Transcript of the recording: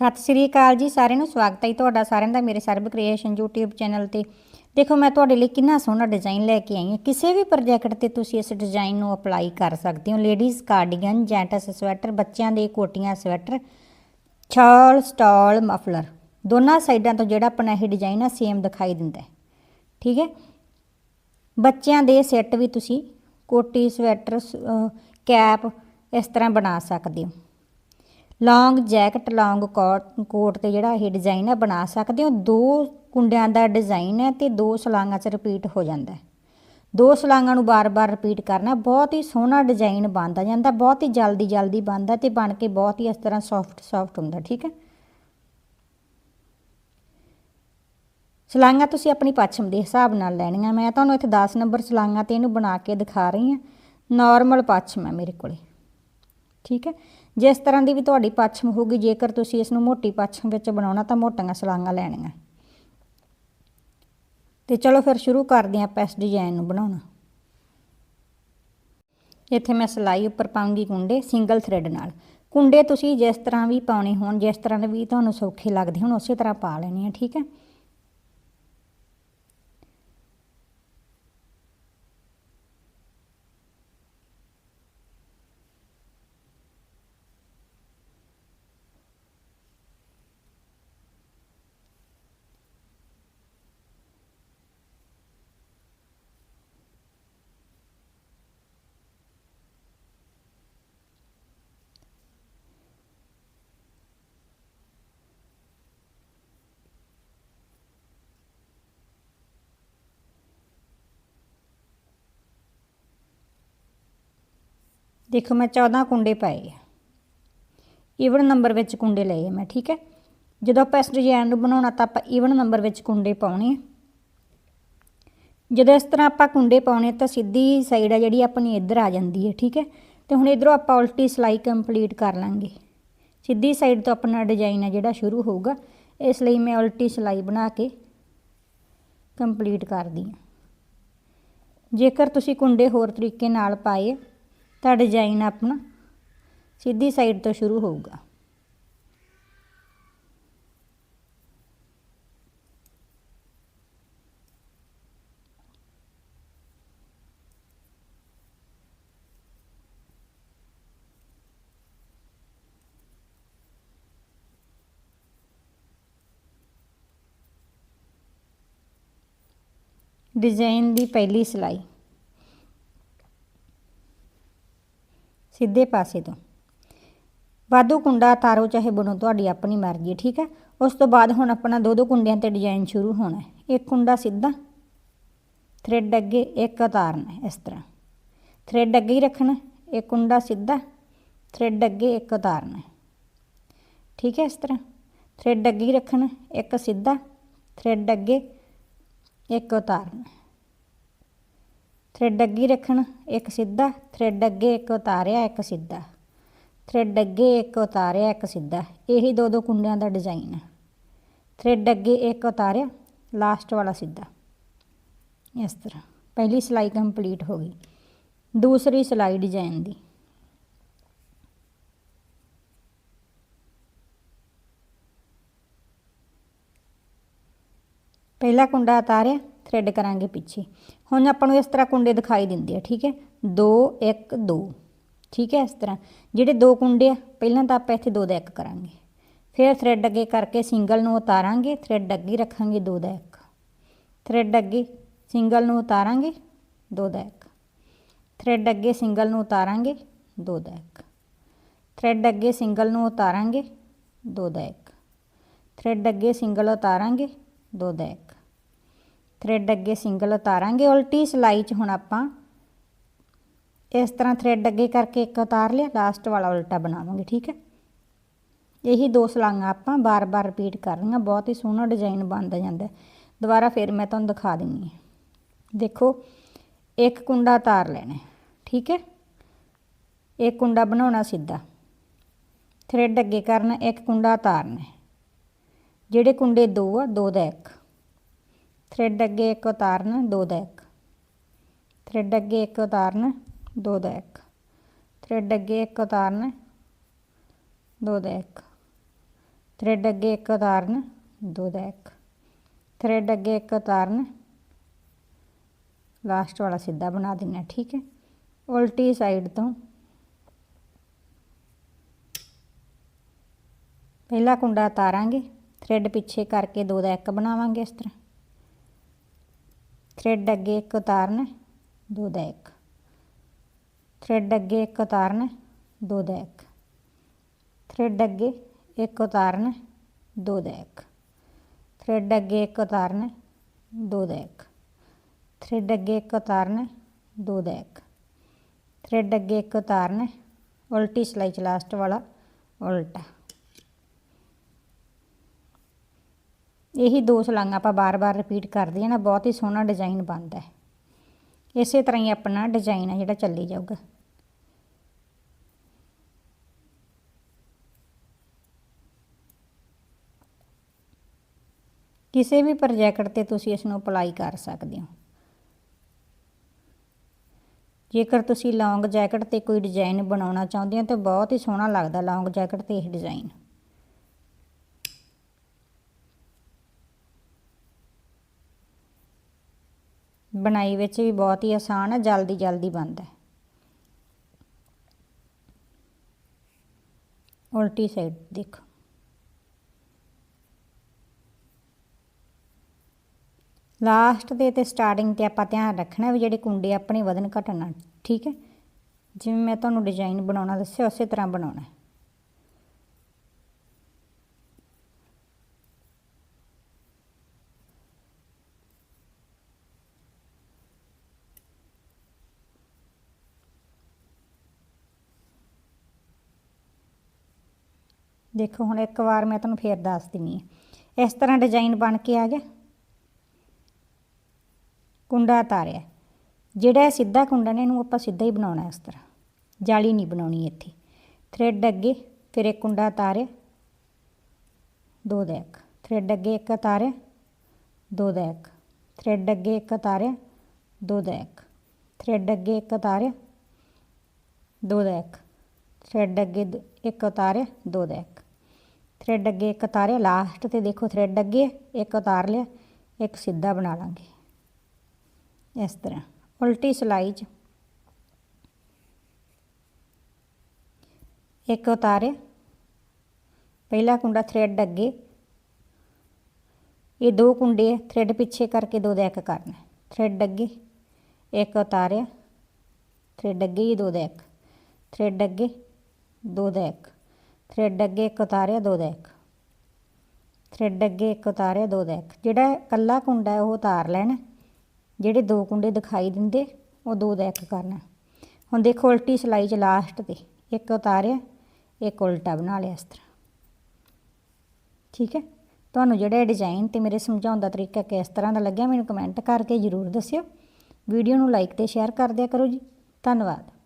ਸਤਿ ਸ੍ਰੀ ਅਕਾਲ ਜੀ, ਸਾਰਿਆਂ ਨੂੰ ਸਵਾਗਤ ਹੈ ਜੀ ਤੁਹਾਡਾ, ਸਾਰਿਆਂ ਦਾ ਮੇਰੇ ਸਰਬ ਕ੍ਰੀਏਸ਼ਨ YouTube ਚੈਨਲ ਤੇ। ਦੇਖੋ, ਮੈਂ ਤੁਹਾਡੇ ਲਈ ਕਿੰਨਾ ਸੋਹਣਾ ਡਿਜ਼ਾਈਨ ਲੈ ਕੇ ਆਈ ਹਾਂ। ਕਿਸੇ ਵੀ ਪ੍ਰੋਜੈਕਟ ਤੇ ਤੁਸੀਂ ਇਸ ਡਿਜ਼ਾਈਨ ਨੂੰ ਅਪਲਾਈ ਕਰ ਸਕਦੇ ਹੋ। ਲੇਡੀਜ਼ ਕਾਰਡੀਗਨ ਜੈਂਟਸ ਸਵੈਟਰ ਬੱਚਿਆਂ ਦੇ ਕੋਟੀਆਂ ਸਵੈਟਰ ਛਾਲ ਸਟਾਲ ਮਫਲਰ ਦੋਨਾਂ ਸਾਈਡਾਂ ਤੋਂ ਜਿਹੜਾ ਆਪਣਾ ਇਹ ਡਿਜ਼ਾਈਨ ਆ ਸੇਮ ਦਿਖਾਈ ਦਿੰਦਾ ਹੈ। ਠੀਕ ਹੈ? ਬੱਚਿਆਂ ਦੇ ਸੈੱਟ ਵੀ ਤੁਸੀਂ ਕੋਟੀ ਸਵੈਟਰ ਕੈਪ ਇਸ ਤਰ੍ਹਾਂ ਬਣਾ ਸਕਦੇ ਹੋ। ਲੌਂਗ ਜੈਕਟ, ਲੌਂਗ ਕੋਟ ਕੋਟ ਤੇ ਜਿਹੜਾ ਇਹ ਡਿਜ਼ਾਈਨ ਹੈ, ਬਣਾ ਸਕਦੇ ਹੋ। ਦੋ ਕੁੰਡਿਆਂ ਦਾ ਡਿਜ਼ਾਈਨ ਹੈ ਤੇ ਦੋ ਸਲਾਂਗਾਂ 'ਚ ਰਿਪੀਟ ਹੋ ਜਾਂਦਾ ਹੈ। ਦੋ ਸਲਾਂਗਾਂ ਨੂੰ ਬਾਰ-ਬਾਰ ਰਿਪੀਟ ਕਰਨਾ ਬਹੁਤ ਹੀ ਸੋਹਣਾ ਡਿਜ਼ਾਈਨ ਬਣਦਾ ਜਾਂਦਾ, ਬਹੁਤ ਹੀ ਜਲਦੀ ਜਲਦੀ ਬਣਦਾ ਤੇ ਬਣ ਕੇ ਬਹੁਤ ਹੀ ਇਸ ਤਰ੍ਹਾਂ ਸੌਫਟ ਸੌਫਟ ਹੁੰਦਾ, ਠੀਕ ਹੈ? ਸਲਾਂਗਾਂ ਤੁਸੀਂ ਆਪਣੀ ਪੱਛਮ ਦੇ ਹਿਸਾਬ ਨਾਲ ਲੈਣੀਆਂ। ਮੈਂ ਤੁਹਾਨੂੰ ਇੱਥੇ 10 ਨੰਬਰ ਸਲਾਂਗਾਂ ਤੇ ਇਹਨੂੰ ਬਣਾ ਕੇ ਦਿਖਾ ਰਹੀ ਹਾਂ। ਨਾਰਮਲ ਪੱਛਮ ਹੈ ਮੇਰੇ ਕੋਲੇ। ਠੀਕ ਹੈ? ਜਿਸ ਤਰ੍ਹਾਂ ਦੀ ਵੀ ਤੁਹਾਡੀ ਪੱਛਮ ਹੋਊਗੀ, ਜੇਕਰ ਤੁਸੀਂ ਇਸ ਨੂੰ ਮੋਟੀ ਪੱਛਮ ਵਿੱਚ ਬਣਾਉਣਾ, ਤਾਂ ਮੋਟੀਆਂ ਸਲਾਂਗਾਂ ਲੈਣੀਆਂ। ਤੇ ਚਲੋ ਫਿਰ ਸ਼ੁਰੂ ਕਰਦੇ ਹਾਂ ਆਪਾਂ ਇਸ ਡਿਜ਼ਾਈਨ ਨੂੰ ਬਣਾਉਣਾ। ਇੱਥੇ ਮੈਂ ਸਿਲਾਈ ਉੱਪਰ ਪਾਉਂਗੀ ਕੁੰਡੇ, ਸਿੰਗਲ ਥ੍ਰੈਡ ਨਾਲ। ਕੁੰਡੇ ਤੁਸੀਂ ਜਿਸ ਤਰ੍ਹਾਂ ਵੀ ਪਾਉਣੇ ਹੋਣ, ਜਿਸ ਤਰ੍ਹਾਂ ਦੇ ਵੀ ਤੁਹਾਨੂੰ ਸੌਖੇ ਲੱਗਦੇ ਹੋਣ, ਉਸੇ ਤਰ੍ਹਾਂ ਪਾ ਲੈਣੇ ਆ, ਠੀਕ ਹੈ? ਦੇਖੋ ਮੈਂ 14 ਕੁੰਡੇ ਪਾਏ ਆ। ਈਵਨ ਨੰਬਰ ਵਿੱਚ ਕੁੰਡੇ ਲਏ ਆ ਮੈਂ, ਠੀਕ ਹੈ? ਜਦੋਂ ਆਪਾਂ ਇਸ ਡਿਜ਼ਾਈਨ ਨੂੰ ਬਣਾਉਣਾ ਤਾਂ ਆਪਾਂ ਈਵਨ ਨੰਬਰ ਵਿੱਚ ਕੁੰਡੇ ਪਾਉਣੇ ਆ। ਜਦੋਂ ਇਸ ਤਰ੍ਹਾਂ ਆਪਾਂ ਕੁੰਡੇ ਪਾਉਣੇ ਤਾਂ ਸਿੱਧੀ ਸਾਈਡ ਆ ਜਿਹੜੀ ਆਪਣੀ ਇੱਧਰ ਆ ਜਾਂਦੀ ਹੈ, ਠੀਕ ਹੈ? ਤੇ ਹੁਣ ਇਧਰੋਂ ਆਪਾਂ ਉਲਟੀ ਸਿਲਾਈ ਕੰਪਲੀਟ ਕਰ ਲਾਂਗੇ। ਸਿੱਧੀ ਸਾਈਡ ਤੋਂ ਆਪਣਾ ਡਿਜ਼ਾਈਨ ਹੈ ਜਿਹੜਾ ਸ਼ੁਰੂ ਹੋਊਗਾ। ਇਸ ਲਈ ਮੈਂ ਉਲਟੀ ਸਿਲਾਈ ਬਣਾ ਕੇ ਕੰਪਲੀਟ ਕਰਦੀ ਹਾਂ। ਜੇਕਰ ਤੁਸੀਂ ਕੁੰਡੇ ਹੋਰ ਤਰੀਕੇ ਨਾਲ ਪਾਏ ਤਾਂ ਡਿਜ਼ਾਈਨ ਆਪਣਾ ਸਿੱਧੀ ਸਾਈਡ ਤੋਂ ਸ਼ੁਰੂ ਹੋਊਗਾ ਡਿਜ਼ਾਈਨ ਦੀ ਪਹਿਲੀ ਸਿਲਾਈ ਸਿੱਧੇ ਪਾਸੇ ਤੋਂ। ਵਾਧੂ ਕੁੰਡਾ ਤਾਰੋ ਚਾਹੇ ਬਣੋ ਤੁਹਾਡੀ ਆਪਣੀ ਮਰਜ਼ੀ ਹੈ, ਠੀਕ ਹੈ? ਉਸ ਤੋਂ ਬਾਅਦ ਹੁਣ ਆਪਣਾ ਦੋ ਦੋ ਕੁੰਡਿਆਂ ਤੇ ਡਿਜ਼ਾਈਨ ਸ਼ੁਰੂ ਹੋਣਾ ਹੈ। ਇੱਕ ਕੁੰਡਾ ਸਿੱਧਾ ਥ੍ਰੈਡ ਅੱਗੇ ਇੱਕ ਉਤਾਰਨਾ ਇਸ ਤਰ੍ਹਾਂ। ਥ੍ਰੈਡ ਅੱਗੇ ਹੀ ਰੱਖਣਾ ਇੱਕ ਕੁੰਡਾ ਸਿੱਧਾ ਥ੍ਰੈਡ ਅੱਗੇ ਇੱਕ ਉਤਾਰਨਾ ਠੀਕ ਹੈ ਇਸ ਤਰ੍ਹਾਂ? ਥ੍ਰੈਡ ਅੱਗੇ ਹੀ ਰੱਖਣਾ ਇੱਕ ਸਿੱਧਾ ਥ੍ਰੈਡ ਅੱਗੇ ਇੱਕ ਉਤਾਰਨਾ ਥ੍ਰੈਡ ਅੱਗੇ ਰੱਖਣ, ਇੱਕ ਸਿੱਧਾ, ਥ੍ਰੈਡ ਅੱਗੇ ਇੱਕ ਉਤਾਰਿਆ, ਇੱਕ ਸਿੱਧਾ। ਥ੍ਰੈਡ ਅੱਗੇ ਇੱਕ ਉਤਾਰਿਆ, ਇੱਕ ਸਿੱਧਾ। ਇਹੀ ਦੋ ਦੋ ਕੁੰਡਿਆਂ ਦਾ ਡਿਜ਼ਾਈਨ ਹੈ। ਥ੍ਰੈਡ ਅੱਗੇ ਇੱਕ ਉਤਾਰਿਆ, ਲਾਸਟ ਵਾਲਾ ਸਿੱਧਾ। ਇਸ ਤਰ੍ਹਾਂ। ਪਹਿਲੀ ਸਿਲਾਈ ਕੰਪਲੀਟ ਹੋ ਗਈ। ਦੂਸਰੀ ਸਿਲਾਈ ਡਿਜ਼ਾਈਨ ਦੀ। ਪਹਿਲਾ ਕੁੰਡਾ ਉਤਾਰਿਆ ਥ੍ਰੈਡ ਕਰਾਂਗੇ ਪਿੱਛੇ। ਹੁਣ ਆਪਾਂ ਨੂੰ ਇਸ ਤਰ੍ਹਾਂ ਕੁੰਡੇ ਦਿਖਾਈ ਦਿੰਦੇ ਆ, ਠੀਕ ਹੈ? 2 1 2 ਠੀਕ ਹੈ? ਇਸ ਤਰ੍ਹਾਂ। ਜਿਹੜੇ ਦੋ ਕੁੰਡੇ ਆ, ਪਹਿਲਾਂ ਤਾਂ ਆਪਾਂ ਇੱਥੇ ਦੋ ਦਾ ਇੱਕ ਕਰਾਂਗੇ। ਫਿਰ ਥਰੈਡ ਅੱਗੇ ਕਰਕੇ ਸਿੰਗਲ ਨੂੰ ਉਤਾਰਾਂਗੇ ਥ੍ਰੈਡ ਅੱਗੇ ਰੱਖਾਂਗੇ ਦੋ ਦਾ ਇੱਕ। ਥ੍ਰੈਡ ਅੱਗੇ ਸਿੰਗਲ ਨੂੰ ਉਤਾਰਾਂਗੇ, ਦੋ ਦਾ ਇੱਕ। ਥ੍ਰੈਡ ਅੱਗੇ ਸਿੰਗਲ ਨੂੰ ਉਤਾਰਾਂਗੇ, ਦੋ ਦਾ ਇੱਕ। ਥ੍ਰੈਡ ਅੱਗੇ ਸਿੰਗਲ ਨੂੰ ਉਤਾਰਾਂਗੇ, ਦੋ ਦਾ ਇੱਕ। ਥ੍ਰੈਡ ਅੱਗੇ ਸਿੰਗਲ ਉਤਾਰਾਂਗੇ, ਦੋ ਦਾ ਇੱਕ। ਥ੍ਰੈਡ ਅੱਗੇ ਸਿੰਗਲ ਉਤਾਰਾਂਗੇ, ਉਲਟੀ ਸਿਲਾਈ 'ਚ ਹੁਣ ਆਪਾਂ ਇਸ ਤਰ੍ਹਾਂ ਥ੍ਰੈਡ ਅੱਗੇ ਕਰਕੇ ਇੱਕ ਉਤਾਰ ਲਿਆ ਲਾਸਟ ਵਾਲਾ ਉਲਟਾ ਬਣਾਵਾਂਗੇ, ਠੀਕ ਹੈ? ਇਹੀ ਦੋ ਸਲਾਈਆਂ ਆਪਾਂ ਬਾਰ-ਬਾਰ ਰਿਪੀਟ ਕਰਨੀਆਂ, ਬਹੁਤ ਹੀ ਸੋਹਣਾ ਡਿਜ਼ਾਈਨ ਬਣਦਾ ਜਾਂਦਾ ਦੁਬਾਰਾ ਫਿਰ ਮੈਂ ਤੁਹਾਨੂੰ ਦਿਖਾ ਦਿੰਨੀ ਹਾਂ। ਦੇਖੋ, ਇੱਕ ਕੁੰਡਾ ਉਤਾਰ ਲੈਣਾ ਠੀਕ ਹੈ? ਇੱਕ ਕੁੰਡਾ ਬਣਾਉਣਾ ਸਿੱਧਾ। ਥ੍ਰੈਡ ਅੱਗੇ ਕਰਨਾ, ਇੱਕ ਕੁੰਡਾ ਉਤਾਰਨਾ ਜਿਹੜੇ ਕੁੰਡੇ ਦੋ ਆ, ਦੋ ਦਾ ਇੱਕ। ਥ੍ਰੈਡ ਅੱਗੇ ਇੱਕ ਉਤਾਰਨਾ, ਦੋ ਦਾ ਇੱਕ। ਥ੍ਰੈਡ ਅੱਗੇ ਇੱਕ ਉਤਾਰਨਾ, ਦੋ ਦਾ ਇੱਕ। ਥ੍ਰੈਡ ਅੱਗੇ ਇੱਕ ਉਤਾਰਨਾ, ਦੋ ਦਾ ਇੱਕ। ਥਰੈਡ ਅੱਗੇ ਇੱਕ ਉਤਾਰਨ, ਦੋ ਦਾ ਇੱਕ। ਥਰੈਡ ਅੱਗੇ ਇੱਕ ਉਤਾਰਨ ਲਾਸਟ ਵਾਲਾ ਸਿੱਧਾ ਬਣਾ ਦੇਣਾ ਠੀਕ ਹੈ? ਉਲਟੀ ਸਾਈਡ ਤੋਂ ਪਹਿਲਾ ਕੁੰਡਾ ਉਤਾਰਾਂਗੇ ਥਰੈਡ ਪਿੱਛੇ ਕਰਕੇ ਦੋ ਦਾ ਇੱਕ ਬਣਾਵਾਂਗੇ ਇਸ ਤਰ੍ਹਾਂ। ਥਰੈਡ ਅੱਗੇ ਇੱਕ ਉਤਾਰਨ, ਦੋ ਦਾ ਇੱਕ। ਥਰੈਡ ਅੱਗੇ ਇੱਕ ਉਤਾਰਨ, ਦੋ ਦਾ ਇੱਕ। ਥਰੈਡ ਅੱਗੇ ਇੱਕ ਉਤਾਰਨ, ਦੋ ਦਾ ਇੱਕ। ਥਰੈਡ ਅੱਗੇ ਇੱਕ ਉਤਾਰਨ, ਦੋ ਦਾ ਇੱਕ। ਥਰੈਡ ਅੱਗੇ ਇੱਕ ਉਤਾਰਨ, ਦੋ ਦਾ ਇੱਕ। ਥਰੈਡ ਅੱਗੇ ਇੱਕ ਉਤਾਰਨ, ਉਲਟੀ ਸਲਾਈ ਚ ਲਾਸਟ ਵਾਲਾ, ਉਲਟਾ। ਇਹੀ ਦੋ ਸਲਾਈਆਂ ਆਪਾਂ ਬਾਰ-ਬਾਰ ਰਿਪੀਟ ਕਰਦੇ ਹਾਂ ਨਾ, ਬਹੁਤ ਹੀ ਸੋਹਣਾ ਡਿਜ਼ਾਈਨ ਬਣਦਾ ਹੈ। ਇਸੇ ਤਰ੍ਹਾਂ ਹੀ ਆਪਣਾ ਡਿਜ਼ਾਈਨ ਹੈ ਜਿਹੜਾ ਚੱਲੀ ਜਾਊਗਾ। ਕਿਸੇ ਵੀ ਪ੍ਰੋਜੈਕਟ ਤੇ ਤੁਸੀਂ ਇਸ ਨੂੰ ਅਪਲਾਈ ਕਰ ਸਕਦੇ ਹੋ। ਜੇਕਰ ਤੁਸੀਂ ਲੌਂਗ ਜੈਕਟ ਤੇ ਕੋਈ ਡਿਜ਼ਾਈਨ ਬਣਾਉਣਾ ਚਾਹੁੰਦੇ ਹੋ, ਤਾਂ ਬਹੁਤ ਹੀ ਸੋਹਣਾ ਲੱਗਦਾ ਲੌਂਗ ਜੈਕਟ ਤੇ ਇਹ ਡਿਜ਼ਾਈਨ ਬਣਾਈ ਵਿੱਚ ਵੀ ਬਹੁਤ ਹੀ ਆਸਾਨ ਹੈ ਜਲਦੀ ਜਲਦੀ ਬਣਦਾ ਹੈ। ਉਲਟੀ ਸਾਈਡ ਦੇਖੋ। ਲਾਸਟ ਦੇ ਤੇ ਸਟਾਰਟਿੰਗ ਤੇ ਆਪਾਂ ਧਿਆਨ ਰੱਖਣਾ ਵੀ ਜਿਹੜੇ ਕੁੰਡੇ ਆਪਣੇ ਵਧਣ ਘਟਣਾ ਠੀਕ ਹੈ? ਜਿਵੇਂ ਮੈਂ ਤੁਹਾਨੂੰ ਡਿਜ਼ਾਈਨ ਬਣਾਉਣਾ ਦੱਸਿਆ, ਉਸੇ ਤਰ੍ਹਾਂ ਬਣਾਉਣਾ ਦੇਖੋ ਹੁਣ ਇੱਕ ਵਾਰ ਮੈਂ ਤੁਹਾਨੂੰ ਫੇਰ ਦੱਸ ਦਿੰਨੀ ਹੈ ਇਸ ਤਰ੍ਹਾਂ ਡਿਜ਼ਾਈਨ ਬਣ ਕੇ ਆ ਗਿਆ। ਕੁੰਡਾ ਤਾਰਿਆ। ਜਿਹੜਾ ਸਿੱਧਾ ਕੁੰਡਾ ਨੇ, ਇਹਨੂੰ ਆਪਾਂ ਸਿੱਧਾ ਹੀ ਬਣਾਉਣਾ ਇਸ ਤਰ੍ਹਾਂ। ਜਾਲੀ ਨਹੀਂ ਬਣਾਉਣੀ ਇੱਥੇ। ਥਰੈਡ ਅੱਗੇ, ਫਿਰ ਇੱਕ ਕੁੰਡਾ ਤਾਰਿਆ। ਦੋ ਦਾ ਇੱਕ ਥਰੈਡ ਅੱਗੇ ਇੱਕ ਤਾਰਿਆ। ਦੋ ਦਾ ਇੱਕ ਥਰੈਡ ਅੱਗੇ ਇੱਕ ਤਾਰਿਆ। ਦੋ ਦਾ ਇੱਕ ਥਰੈਡ ਅੱਗੇ ਇੱਕ ਤਾਰਿਆ। ਦੋ ਦਾ ਇੱਕ ਥਰੈਡ ਅੱਗੇ ਦ- ਇੱਕ ਉਤਾਰਿਆ ਦੋ ਦਾ ਇੱਕ ਥਰੈਡ ਅੱਗੇ ਇੱਕ ਉਤਾਰਿਆ ਲਾਸਟ ਤੇ ਦੇਖੋ ਥਰੈਡ ਅੱਗੇ ਇੱਕ ਉਤਾਰ ਲਿਆ ਇੱਕ ਸਿੱਧਾ ਬਣਾ ਲਾਂਗੇ ਇਸ ਤਰ੍ਹਾਂ ਉਲਟੀ ਸਲਾਈ 'ਚ ਇੱਕ ਉਤਾਰਿਆ ਪਹਿਲਾ ਕੁੰਡਾ ਥਰੈਡ ਅੱਗੇ ਇਹ ਦੋ ਕੁੰਡੇ ਥਰੈਡ ਪਿੱਛੇ ਕਰਕੇ ਦੋ ਦਾ ਇੱਕ ਕਰਨਾ ਥਰੈਡ ਅੱਗੇ ਇੱਕ ਉਤਾਰਿਆ ਥਰੈਡ ਅੱਗੇ ਹੀ ਦੋ ਦਾ ਇੱਕ ਥਰੈਡ ਅੱਗੇ ਦੋ ਦਾ ਇੱਕ ਥਰੈਡ ਅੱਗੇ ਇੱਕ ਉਤਾਰਿਆ, ਦੋ ਦਾ ਇੱਕ। ਥਰੈਡ ਅੱਗੇ ਇੱਕ ਉਤਾਰਿਆ, ਦੋ ਦਾ ਇੱਕ। ਜਿਹੜਾ ਕੱਲਾ ਕੁੰਡਾ ਹੈ, ਉਹ ਉਤਾਰ ਲੈਣਾ। ਜਿਹੜੇ ਦੋ ਕੁੰਡੇ ਦਿਖਾਈ ਦਿੰਦੇ, ਉਹ ਦੋ ਦਾ ਇੱਕ ਕਰਨਾ। ਹੁਣ ਦੇਖੋ, ਉਲਟੀ ਸਲਾਈ ਚ ਲਾਸਟ ਤੇ। ਇੱਕ ਉਤਾਰਿਆ, ਇੱਕ ਉਲਟਾ ਬਣਾ ਲਿਆ ਇਸ ਤਰ੍ਹਾਂ। ਠੀਕ ਹੈ? ਤੁਹਾਨੂੰ ਜਿਹੜਾ ਡਿਜ਼ਾਈਨ ਤੇ ਮੇਰੇ ਸਮਝਾਉਣ ਦਾ ਤਰੀਕਾ ਕਿਸ ਤਰ੍ਹਾਂ ਦਾ ਲੱਗਿਆ, ਮੈਨੂੰ ਕਮੈਂਟ ਕਰਕੇ ਜ਼ਰੂਰ ਦੱਸਿਓ। ਵੀਡੀਓ ਨੂੰ ਲਾਈਕ ਤੇ ਸ਼ੇਅਰ ਕਰ ਦਿਆ ਕਰੋ ਜੀ। ਧੰਨਵਾਦ।